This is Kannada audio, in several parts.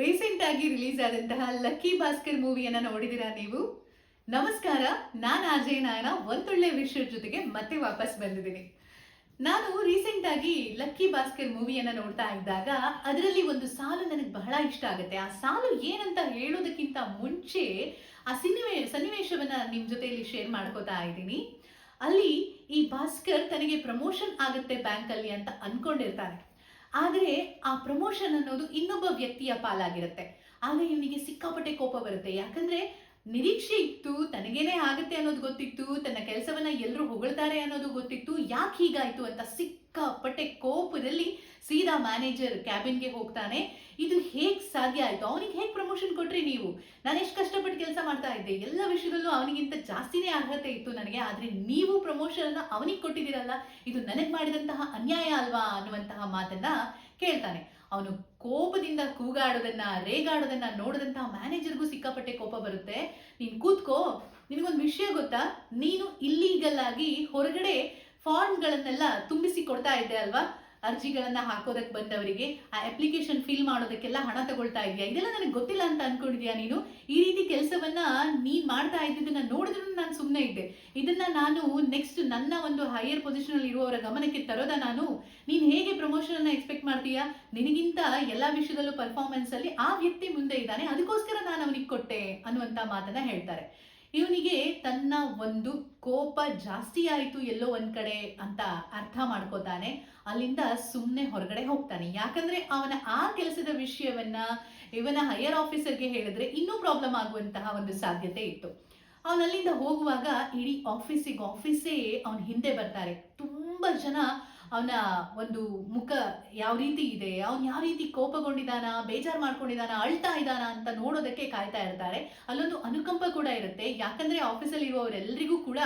ರೀಸೆಂಟ್ ಆಗಿ ರಿಲೀಸ್ ಆದಂತಹ ಲಕ್ಕಿ ಭಾಸ್ಕರ್ ಮೂವಿಯನ್ನ ನೋಡಿದಿರಾ ನೀವು? ನಮಸ್ಕಾರ, ನಾನು ಅಜಯ್ ನಾಯನ, ಒಂದೊಳ್ಳೆ ವಿಷಯದ ಜೊತೆಗೆ ಮತ್ತೆ ವಾಪಸ್ ಬಂದಿದ್ದೀನಿ. ನಾನು ರೀಸೆಂಟ್ ಆಗಿ ಲಕ್ಕಿ ಭಾಸ್ಕರ್ ಮೂವಿಯನ್ನ ನೋಡ್ತಾ ಇದ್ದಾಗ ಅದರಲ್ಲಿ ಒಂದು ಸಾಲು ನನಗೆ ಬಹಳ ಇಷ್ಟ ಆಗುತ್ತೆ. ಆ ಸಾಲು ಏನಂತ ಹೇಳೋದಕ್ಕಿಂತ ಮುಂಚೆ ಆ ಸಿನಿಮೆ, ಸನ್ನಿವೇಶವನ್ನ ನಿಮ್ಮ ಜೊತೆಯಲ್ಲಿ ಶೇರ್ ಮಾಡ್ಕೋತಾ ಇದ್ದೀನಿ. ಅಲ್ಲಿ ಈ ಭಾಸ್ಕರ್ ತನಗೆ ಪ್ರಮೋಷನ್ ಆಗುತ್ತೆ ಬ್ಯಾಂಕ್ ಅಲ್ಲಿ ಅಂತ ಅನ್ಕೊಂಡಿರ್ತಾನೆ. ಆದರೆ ಆ ಪ್ರಮೋಷನ್ ಅನ್ನೋದು ಇನ್ನೊಬ್ಬ ವ್ಯಕ್ತಿಯ ಪಾಲಾಗಿರುತ್ತೆ. ಆಗ ಇವನಿಗೆ ಸಿಕ್ಕಾಪಟ್ಟೆ ಕೋಪ ಬರುತ್ತೆ. ಯಾಕಂದ್ರೆ ನಿರೀಕ್ಷೆ ಇತ್ತು, ತನಗೇನೆ ಆಗುತ್ತೆ ಅನ್ನೋದು ಗೊತ್ತಿತ್ತು, ತನ್ನ ಕೆಲಸವನ್ನ ಎಲ್ಲರೂ ಹೊಗಳ್ತಾರೆ ಅನ್ನೋದು ಗೊತ್ತಿತ್ತು. ಯಾಕೆ ಹೀಗಾಯ್ತು ಅಂತ ಸಿಕ್ಕಾಪಟ್ಟೆ ಕೋಪದಲ್ಲಿ ಸೀದಾ ಮ್ಯಾನೇಜರ್ ಕ್ಯಾಬಿನ್ಗೆ ಹೋಗ್ತಾನೆ. ಇದು ಹೇಗೆ ಸಾಧ್ಯ ಆಯ್ತು? ಅವನಿಗೆ ಹೇಗೆ ಪ್ರಮೋಷನ್ ಕೊಟ್ರಿ ನೀವು? ನಾನು ಎಷ್ಟು ಕಷ್ಟಪಟ್ಟು ಕೆಲಸ ಮಾಡ್ತಾ ಇದ್ದೆ. ಎಲ್ಲ ವಿಷಯದಲ್ಲೂ ಅವನಿಗಿಂತ ಜಾಸ್ತಿನೇ ಅರ್ಹತೆ ಇತ್ತು ನನಗೆ. ಆದ್ರೆ ನೀವು ಪ್ರಮೋಷನ್ ಅನ್ನ ಅವನಿಗೆ ಕೊಟ್ಟಿದ್ದೀರಲ್ಲ, ಇದು ನನಗೆ ಮಾಡಿದಂತಹ ಅನ್ಯಾಯ ಅಲ್ವಾ ಅನ್ನುವಂತಹ ಮಾತನ್ನ ಕೇಳ್ತಾನೆ. ಅವನು ಕೋಪದಿಂದ ಕೂಗಾಡೋದನ್ನ, ರೇಗಾಡೋದನ್ನ ನೋಡಿದಂತಹ ಮ್ಯಾನೇಜರ್ಗೂ ಸಿಕ್ಕಾಪಟ್ಟೆ ಕೋಪ ಬರುತ್ತೆ. ನೀನು ಕೂತ್ಕೋ. ನಿನಗೊಂದು ವಿಷಯ ಗೊತ್ತಾ? ನೀನು ಇಲ್ಲೀಗಲ್ ಆಗಿ ಹೊರಗಡೆ ಫಾರ್ಮ್ಗಳನ್ನೆಲ್ಲ ತುಂಬಿಸಿ ಕೊಡ್ತಾ ಇದ್ದೆ ಅಲ್ವಾ? ಅರ್ಜಿಗಳನ್ನ ಹಾಕೋದಕ್ಕೆ ಬಂದವರಿಗೆ ಆ ಅಪ್ಲಿಕೇಶನ್ ಫಿಲ್ ಮಾಡೋದಕ್ಕೆಲ್ಲ ಹಣ ತಗೊಳ್ತಾ ಇದೆಯಾ? ಇದೆಲ್ಲ ನನಗೆ ಗೊತ್ತಿಲ್ಲ ಅಂತ ಅನ್ಕೊಂಡಿದ್ಯಾ ನೀನು? ಈ ರೀತಿ ಕೆಲಸವನ್ನ ನೀನ್ ಮಾಡ್ತಾ ಇದ್ದಿದ್ದನ್ನ ನೋಡಿದ್ರು ನಾನು ಸುಮ್ಮನೆ ಇದ್ದೆ. ಇದನ್ನ ನಾನು ನೆಕ್ಸ್ಟ್ ನನ್ನ ಒಂದು ಹೈಯರ್ ಪೊಸಿಷನ್ ಅಲ್ಲಿ ಇರುವವರ ಗಮನಕ್ಕೆ ತರೋದ ನಾನು? ನೀನ್ ಹೇಗೆ ಪ್ರಮೋಷನ್ ಅನ್ನ ಎಕ್ಸ್ಪೆಕ್ಟ್ ಮಾಡ್ತೀಯಾ? ನಿನಗಿಂತ ಎಲ್ಲಾ ವಿಷಯದಲ್ಲೂ ಪರ್ಫಾರ್ಮೆನ್ಸ್ ಅಲ್ಲಿ ಆ ವ್ಯಕ್ತಿ ಮುಂದೆ ಇದ್ದಾನೆ. ಅದಕ್ಕೋಸ್ಕರ ನಾನು ಅವನಿಗೆ ಕೊಟ್ಟೆ ಅನ್ನುವಂತ ಮಾತನ್ನ ಹೇಳ್ತಾರೆ. ಇವನಿಗೆ ತನ್ನ ಒಂದು ಕೋಪ ಜಾಸ್ತಿ ಆಯಿತು ಎಲ್ಲೋ ಒಂದ್ ಕಡೆ ಅಂತ ಅರ್ಥ ಮಾಡ್ಕೋತಾನೆ. ಅಲ್ಲಿಂದ ಸುಮ್ಮನೆ ಹೊರಗಡೆ ಹೋಗ್ತಾನೆ. ಯಾಕಂದ್ರೆ ಅವನ ಆ ಕೆಲಸದ ವಿಷಯವನ್ನ ಇವನ ಹೈಯರ್ ಆಫೀಸರ್ಗೆ ಹೇಳಿದ್ರೆ ಇನ್ನೂ ಪ್ರಾಬ್ಲಮ್ ಆಗುವಂತಹ ಒಂದು ಸಾಧ್ಯತೆ ಇತ್ತು. ಅವನ ಅಲ್ಲಿಂದ ಹೋಗುವಾಗ ಇಡೀ ಆಫೀಸಿಗೆ ಆಫೀಸೇ ಅವನ ಹಿಂದೆ ಬರ್ತಾರೆ. ತುಂಬಾ ಜನ ಅವನ ಒಂದು ಮುಖ ಯಾವ ರೀತಿ ಇದೆ, ಅವನ್ ಯಾವ ರೀತಿ ಕೋಪಗೊಂಡಿದಾನ ಬೇಜಾರ್ ಮಾಡ್ಕೊಂಡಿದಾನ ಅಳ್ತಾ ಇದ್ದಾನ ಅಂತ ನೋಡೋದಕ್ಕೆ ಕಾಯ್ತಾ ಇರ್ತಾರೆ. ಅಲ್ಲೊಂದು ಅನುಕಂಪ ಕೂಡ ಇರುತ್ತೆ. ಯಾಕಂದ್ರೆ ಆಫೀಸಲ್ಲಿ ಇರುವವರೆಲ್ಲರಿಗೂ ಕೂಡ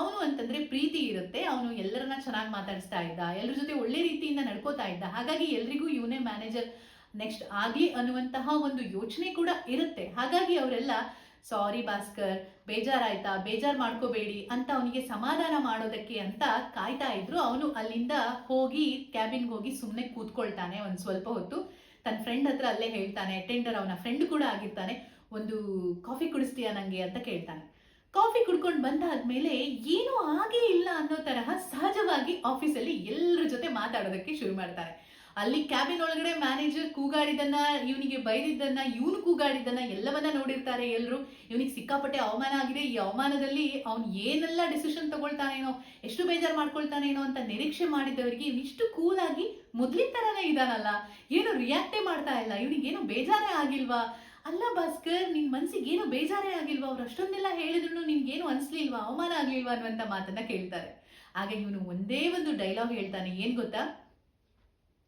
ಅವನು ಅಂತಂದ್ರೆ ಪ್ರೀತಿ ಇರುತ್ತೆ. ಅವನು ಎಲ್ಲರನ್ನ ಚೆನ್ನಾಗಿ ಮಾತಾಡಿಸ್ತಾ ಇದ್ದ ಎಲ್ಲರ ಜೊತೆ ಒಳ್ಳೆ ರೀತಿಯಿಂದ ನಡ್ಕೋತಾ ಇದ್ದ. ಹಾಗಾಗಿ ಎಲ್ರಿಗೂ ಇವನೇ ಮ್ಯಾನೇಜರ್ ನೆಕ್ಸ್ಟ್ ಆಗ್ಲಿ ಅನ್ನುವಂತಹ ಒಂದು ಯೋಚನೆ ಕೂಡ ಇರುತ್ತೆ. ಹಾಗಾಗಿ ಅವರೆಲ್ಲ ಸಾರಿ ಭಾಸ್ಕರ್ ಬೇಜಾರಾಯ್ತಾ ಬೇಜಾರು ಮಾಡ್ಕೋಬೇಡಿ. ಅಂತ ಅವನಿಗೆ ಸಮಾಧಾನ ಮಾಡೋದಕ್ಕೆ ಅಂತ ಕಾಯ್ತಾ ಇದ್ರು. ಅವನು ಅಲ್ಲಿಂದ ಹೋಗಿ ಕ್ಯಾಬಿನ್ಗೆ ಹೋಗಿ ಸುಮ್ಮನೆ ಕೂತ್ಕೊಳ್ತಾನೆ ಒಂದು ಸ್ವಲ್ಪ ಹೊತ್ತು. ತನ್ನ ಫ್ರೆಂಡ್ ಹತ್ರ ಅಲ್ಲೇ ಹೇಳ್ತಾನೆ. ಅಟೆಂಡರ್ ಅವನ ಫ್ರೆಂಡ್ ಕೂಡ ಆಗಿರ್ತಾನೆ. ಒಂದು ಕಾಫಿ ಕುಡಿಸ್ತೀಯಾ ನನಗೆ ಅಂತ ಕೇಳ್ತಾನೆ. ಕಾಫಿ ಕುಡ್ಕೊಂಡು ಬಂದಾದ್ಮೇಲೆ ಏನೂ ಆಗೇ ಇಲ್ಲ ಅನ್ನೋ ತರಹ ಸಹಜವಾಗಿ ಆಫೀಸಲ್ಲಿ ಎಲ್ಲರ ಜೊತೆ ಮಾತಾಡೋದಕ್ಕೆ ಶುರು ಮಾಡ್ತಾನೆ. ಅಲ್ಲಿ ಕ್ಯಾಬಿನ್ ಒಳಗಡೆ ಮ್ಯಾನೇಜರ್ ಕೂಗಾಡಿದನ್ನ ಇವನಿಗೆ ಬೈದಿದ್ದನ್ನ, ಇವನು ಕೂಗಾಡಿದ್ದನ್ನ ಎಲ್ಲವನ್ನ ನೋಡಿರ್ತಾರೆ ಎಲ್ಲರೂ ಇವನಿಗೆ ಸಿಕ್ಕಾಪಟ್ಟೆ ಅವಮಾನ ಆಗಿದೆ. ಈ ಅವಮಾನದಲ್ಲಿ ಅವ್ನು ಏನೆಲ್ಲ ಡಿಸಿಷನ್ ತಗೊಳ್ತಾನೇನೋ, ಎಷ್ಟು ಬೇಜಾರು ಮಾಡ್ಕೊಳ್ತಾನೇನೋ ಅಂತ ನಿರೀಕ್ಷೆ ಮಾಡಿದವರಿಗೆ ಇವನಿಷ್ಟು ಕೂಲ್ ಆಗಿ ಮೊದ್ಲಿನ ತರನೇ ಇದಾನಲ್ಲ. ಏನು ರಿಯಾಕ್ಟೇ ಮಾಡ್ತಾ ಇಲ್ಲ. ಇವನಿಗೇನು ಬೇಜಾರೇ ಆಗಿಲ್ವಾ? ಅಲ್ಲ ಭಾಸ್ಕರ್, ನಿನ್ ಮನ್ಸಿಗೆ ಏನು ಬೇಜಾರೇ ಆಗಿಲ್ವಾ? ಅವ್ರು ಅಷ್ಟೊಂದೆಲ್ಲ ಹೇಳಿದ್ರು ನಿನ್ಗೇನು ಅನ್ಸ್ಲಿಲ್ವಾ? ಅವಮಾನ ಆಗ್ಲಿಲ್ವಾ ಅನ್ನುವಂತ ಮಾತನ್ನ ಕೇಳ್ತಾರೆ. ಆಗ ಇವನು ಒಂದೇ ಒಂದು ಡೈಲಾಗ್ ಹೇಳ್ತಾನೆ. ಏನ್ ಗೊತ್ತಾ?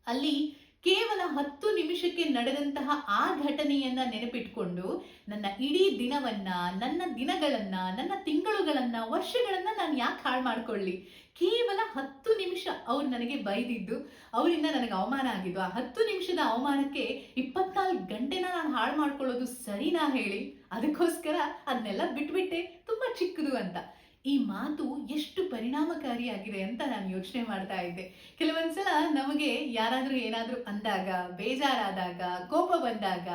ಅಲ್ಲಿ ಕೇವಲ ಹತ್ತು ನಿಮಿಷಕ್ಕೆ ನಡೆದಂತಹ ಆ ಘಟನೆಯನ್ನ ನೆನಪಿಟ್ಕೊಂಡು ನನ್ನ ಇಡೀ ದಿನವನ್ನ, ನನ್ನ ದಿನಗಳನ್ನ, ನನ್ನ ತಿಂಗಳುಗಳನ್ನ, ವರ್ಷಗಳನ್ನ ನಾನು ಯಾಕೆ ಹಾಳು ಮಾಡ್ಕೊಳ್ಳಿ? ಕೇವಲ ಹತ್ತು ನಿಮಿಷ ಅವ್ರು ನನಗೆ ಬೈದಿದ್ದು, ಅವರಿಂದ ನನಗೆ ಅವಮಾನ ಆಗಿದ್ದು. ಆ ಹತ್ತು ನಿಮಿಷದ ಅವಮಾನಕ್ಕೆ ಇಪ್ಪತ್ನಾಲ್ಕು ಗಂಟೆನ ನಾನು ಹಾಳು ಮಾಡ್ಕೊಳ್ಳೋದು ಸರಿನಾ ಹೇಳಿ? ಅದಕ್ಕೋಸ್ಕರ ಅದನ್ನೆಲ್ಲ ಬಿಟ್ಬಿಟ್ಟೆ. ತುಂಬಾ ಚಿಕ್ಕದು ಅಂತ. ಈ ಮಾತು ಎಷ್ಟು ಪರಿಣಾಮಕಾರಿಯಾಗಿದೆ ಅಂತ ನಾನು ಯೋಚನೆ ಮಾಡ್ತಾ ಇದ್ದೆ. ಕೆಲವೊಂದ್ಸಲ ನಮಗೆ ಯಾರಾದರೂ ಏನಾದರೂ ಅಂದಾಗ, ಬೇಜಾರಾದಾಗ, ಕೋಪ ಬಂದಾಗ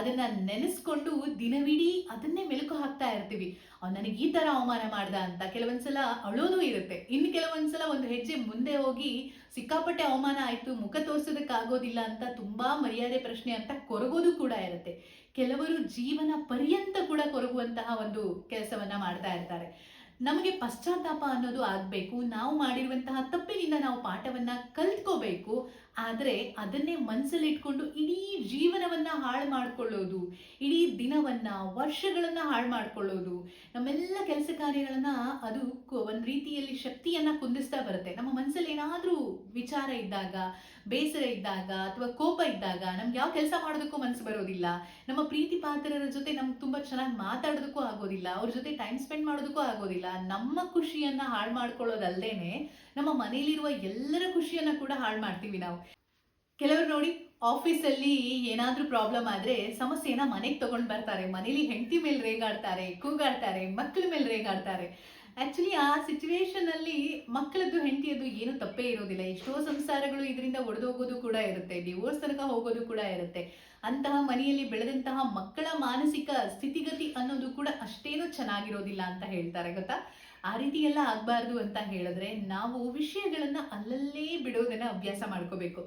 ಅದನ್ನ ನೆನೆಸ್ಕೊಂಡು ದಿನವಿಡೀ ಅದನ್ನೇ ಮೆಲುಕು ಹಾಕ್ತಾ ಇರ್ತೀವಿ. ನನಗೆ ಈ ತರ ಅವಮಾನ ಮಾಡ್ದ ಅಂತ ಕೆಲವೊಂದ್ಸಲ ಅಳೋದು ಇರುತ್ತೆ. ಇನ್ನು ಕೆಲವೊಂದ್ಸಲ ಒಂದು ಹೆಜ್ಜೆ ಮುಂದೆ ಹೋಗಿ ಸಿಕ್ಕಾಪಟ್ಟೆ ಅವಮಾನ ಆಯ್ತು, ಮುಖ ತೋರ್ಸೋದಕ್ಕಾಗೋದಿಲ್ಲ ಅಂತ ತುಂಬಾ ಮರ್ಯಾದೆ ಪ್ರಶ್ನೆ ಅಂತ ಕೊರಗೋದು ಕೂಡ ಇರುತ್ತೆ. ಕೆಲವರು ಜೀವನ ಪರ್ಯಂತ ಕೂಡ ಕೊರಗುವಂತಹ ಒಂದು ಕೆಲಸವನ್ನ ಮಾಡ್ತಾ ಇರ್ತಾರೆ. ನಮಗೆ ಪಶ್ಚಾತ್ತಾಪ ಅನ್ನೋದು ಆಗಬೇಕು, ನಾವು ಮಾಡಿರುವಂತಹ ತಪ್ಪಿನಿಂದ ನಾವು ಪಾಠವನ್ನ ಕಲ್ತ್ಕೋಬೇಕು, ಆದರೆ ಅದನ್ನೇ ಮನಸ್ಸಲ್ಲಿ ಇಟ್ಕೊಂಡು ಇಡೀ ಜೀವನವನ್ನ ಹಾಳು ಮಾಡ್ಕೊಳ್ಳೋದು, ಇಡೀ ದಿನವನ್ನ, ವರ್ಷಗಳನ್ನ ಹಾಳು ಮಾಡ್ಕೊಳ್ಳೋದು, ನಮ್ಮೆಲ್ಲ ಕೆಲಸ ಕಾರ್ಯಗಳನ್ನ ಅದು ಒಂದ್ ರೀತಿಯಲ್ಲಿ ಶಕ್ತಿಯನ್ನ ಕುಂದಿಸ್ತಾ ಬರುತ್ತೆ. ನಮ್ಮ ಮನಸ್ಸಲ್ಲಿ ಏನಾದ್ರೂ ವಿಚಾರ ಇದ್ದಾಗ, ಬೇಸರ ಇದ್ದಾಗ ಅಥವಾ ಕೋಪ ಇದ್ದಾಗ ನಮ್ಗೆ ಯಾವ ಕೆಲಸ ಮಾಡೋದಕ್ಕೂ ಮನಸ್ಸು ಬರೋದಿಲ್ಲ. ನಮ್ಮ ಪ್ರೀತಿ ಪಾತ್ರರ ಜೊತೆ ನಮ್ಗೆ ತುಂಬಾ ಚೆನ್ನಾಗಿ ಮಾತಾಡೋದಕ್ಕೂ ಆಗೋದಿಲ್ಲ. ಅವ್ರ ಜೊತೆ ಟೈಮ್ ಸ್ಪೆಂಡ್ ಮಾಡೋದಕ್ಕೂ ಆಗೋದಿಲ್ಲ. ನಮ್ಮ ಖುಷಿಯನ್ನ ಹಾಳು ಮಾಡ್ಕೊಳ್ಳೋದಲ್ದೇನೆ ನಮ್ಮ ಮನೆಯಲ್ಲಿರುವ ಎಲ್ಲರ ಖುಷಿಯನ್ನ ಕೂಡ ಹಾಳು ಮಾಡ್ತೀವಿ ನಾವು. ಕೆಲವರು ನೋಡಿ, ಆಫೀಸಲ್ಲಿ ಏನಾದ್ರೂ ಪ್ರಾಬ್ಲಮ್ ಆದ್ರೆ ಸಮಸ್ಯೆನ ಮನೆಗೆ ತಗೊಂಡ್ ಬರ್ತಾರೆ. ಮನೇಲಿ ಹೆಂಡತಿ ಮೇಲೆ ರೇಗಾಡ್ತಾರೆ, ಕೂಗಾಡ್ತಾರೆ ಮಕ್ಕಳ ಮೇಲೆ ರೇಗಾಡ್ತಾರೆ. ಆಕ್ಚುಲಿ ಆ ಸಿಚುವೇಶನ್ ಅಲ್ಲಿ ಮಕ್ಕಳದ್ದು, ಹೆಂಡತಿಯದ್ದು ಏನು ತಪ್ಪೇ ಇರೋದಿಲ್ಲ. ಎಷ್ಟೋ ಸಂಸಾರಗಳು ಇದರಿಂದ ಒಡೆದೋಗೋದು ಕೂಡ ಇರುತ್ತೆ. ಡಿವೋರ್ಸ್ ತನಕ ಹೋಗೋದು ಕೂಡ ಇರುತ್ತೆ. ಅಂತಹ ಮನೆಯಲ್ಲಿ ಬೆಳೆದಂತಹ ಮಕ್ಕಳ ಮಾನಸಿಕ ಸ್ಥಿತಿಗತಿ ಅನ್ನೋದು ಕೂಡ ಅಷ್ಟೇನು ಚೆನ್ನಾಗಿರೋದಿಲ್ಲ ಅಂತ ಹೇಳ್ತಾರೆ, ಗೊತ್ತಾ? ಆ ರೀತಿ ಎಲ್ಲ ಆಗಬಾರ್ದು ಅಂತ ಹೇಳಿದ್ರೆ ನಾವು ವಿಷಯಗಳನ್ನ ಅಲ್ಲಲ್ಲೇ ಬಿಡೋದನ್ನ ಅಭ್ಯಾಸ ಮಾಡ್ಕೋಬೇಕು.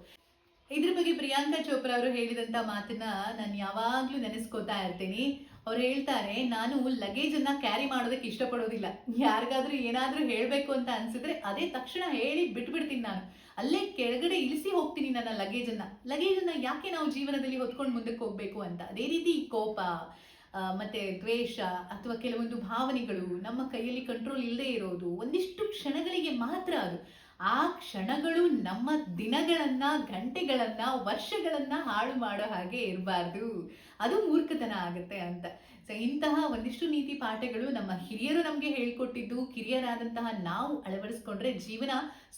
ಇದ್ರ ಬಗ್ಗೆ ಪ್ರಿಯಾಂಕಾ ಚೋಪ್ರಾ ಅವರು ಹೇಳಿದಂತ ಮಾತನ್ನ ನಾನು ಯಾವಾಗ್ಲೂ ನೆನೆಸ್ಕೋತಾ ಇರ್ತೀನಿ. ಅವ್ರು ಹೇಳ್ತಾರೆ, ನಾನು ಲಗೇಜ್ ಅನ್ನ ಕ್ಯಾರಿ ಮಾಡೋದಕ್ಕೆ ಇಷ್ಟಪಡೋದಿಲ್ಲ. ಯಾರಿಗಾದ್ರೂ ಏನಾದರೂ ಹೇಳಬೇಕು ಅಂತ ಅನ್ಸಿದ್ರೆ ಅದೇ ತಕ್ಷಣ ಹೇಳಿ ಬಿಟ್ಬಿಡ್ತೀನಿ ನಾನು. ಅಲ್ಲೇ ಕೆಳಗಡೆ ಇಳಿಸಿ ಹೋಗ್ತೀನಿ ನನ್ನ ಲಗೇಜ್ ಅನ್ನ ಲಗೇಜ್ ಅನ್ನ ಯಾಕೆ ನಾವು ಜೀವನದಲ್ಲಿ ಹೊತ್ಕೊಂಡು ಮುಂದಕ್ಕೆ ಹೋಗ್ಬೇಕು ಅಂತ? ಅದೇ ರೀತಿ ಕೋಪ ಮತ್ತೆ ದ್ವೇಷ ಅಥವಾ ಕೆಲವೊಂದು ಭಾವನೆಗಳು ನಮ್ಮ ಕೈಯಲ್ಲಿ ಕಂಟ್ರೋಲ್ ಇಲ್ಲದೆ ಇರೋದು, ಒಂದಿಷ್ಟು ಕ್ಷಣಗಳಿಗೆ ಮಾತ್ರ ಅದು. ಆ ಕ್ಷಣಗಳು ನಮ್ಮ ದಿನಗಳನ್ನ, ಗಂಟೆಗಳನ್ನ, ವರ್ಷಗಳನ್ನ ಹಾಳು ಮಾಡೋ ಹಾಗೆ ಇರಬಾರ್ದು. ಅದು ಮೂರ್ಖತನ ಆಗುತ್ತೆ ಅಂತ. ಸೊ ಇಂತಹ ಒಂದಿಷ್ಟು ನೀತಿ ಪಾಠಗಳು ನಮ್ಮ ಹಿರಿಯರು ನಮಗೆ ಹೇಳ್ಕೊಟ್ಟಿದ್ದು, ಕಿರಿಯರಾದಂತಹ ನಾವು ಅಳವಡಿಸ್ಕೊಂಡ್ರೆ ಜೀವನ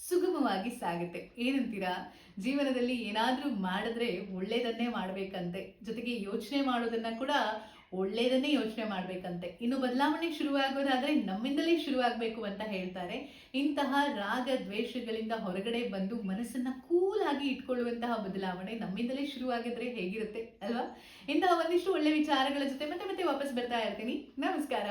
ಸುಗಮವಾಗಿ ಸಾಗುತ್ತೆ. ಏನಂತೀರಾ? ಜೀವನದಲ್ಲಿ ಏನಾದರೂ ಮಾಡಿದ್ರೆ ಒಳ್ಳೇದನ್ನೇ ಮಾಡಬೇಕಂತೆ. ಜೊತೆಗೆ ಯೋಚನೆ ಮಾಡೋದನ್ನ ಕೂಡ ಒಳ್ಳೇದನ್ನೇ ಯೋಚನೆ ಮಾಡ್ಬೇಕಂತೆ. ಇನ್ನು ಬದಲಾವಣೆ ಶುರುವಾಗೋದಾದ್ರೆ ನಮ್ಮಿಂದಲೇ ಶುರುವಾಗಬೇಕು ಅಂತ ಹೇಳ್ತಾರೆ. ಇಂತಹ ರಾಗ ದ್ವೇಷಗಳಿಂದ ಹೊರಗಡೆ ಬಂದು ಮನಸ್ಸನ್ನ ಕೂಲ್ ಆಗಿ ಇಟ್ಕೊಳ್ಳುವಂತಹ ಬದಲಾವಣೆ ನಮ್ಮಿಂದಲೇ ಶುರುವಾಗಿದ್ರೆ ಹೇಗಿರುತ್ತೆ ಅಲ್ವಾ? ಇಂತಹ ಒಂದಿಷ್ಟು ಒಳ್ಳೆ ವಿಚಾರಗಳ ಜೊತೆ ಮತ್ತೆ ಮತ್ತೆ ವಾಪಸ್ ಬರ್ತಾ ಇರ್ತೀನಿ. ನಮಸ್ಕಾರ.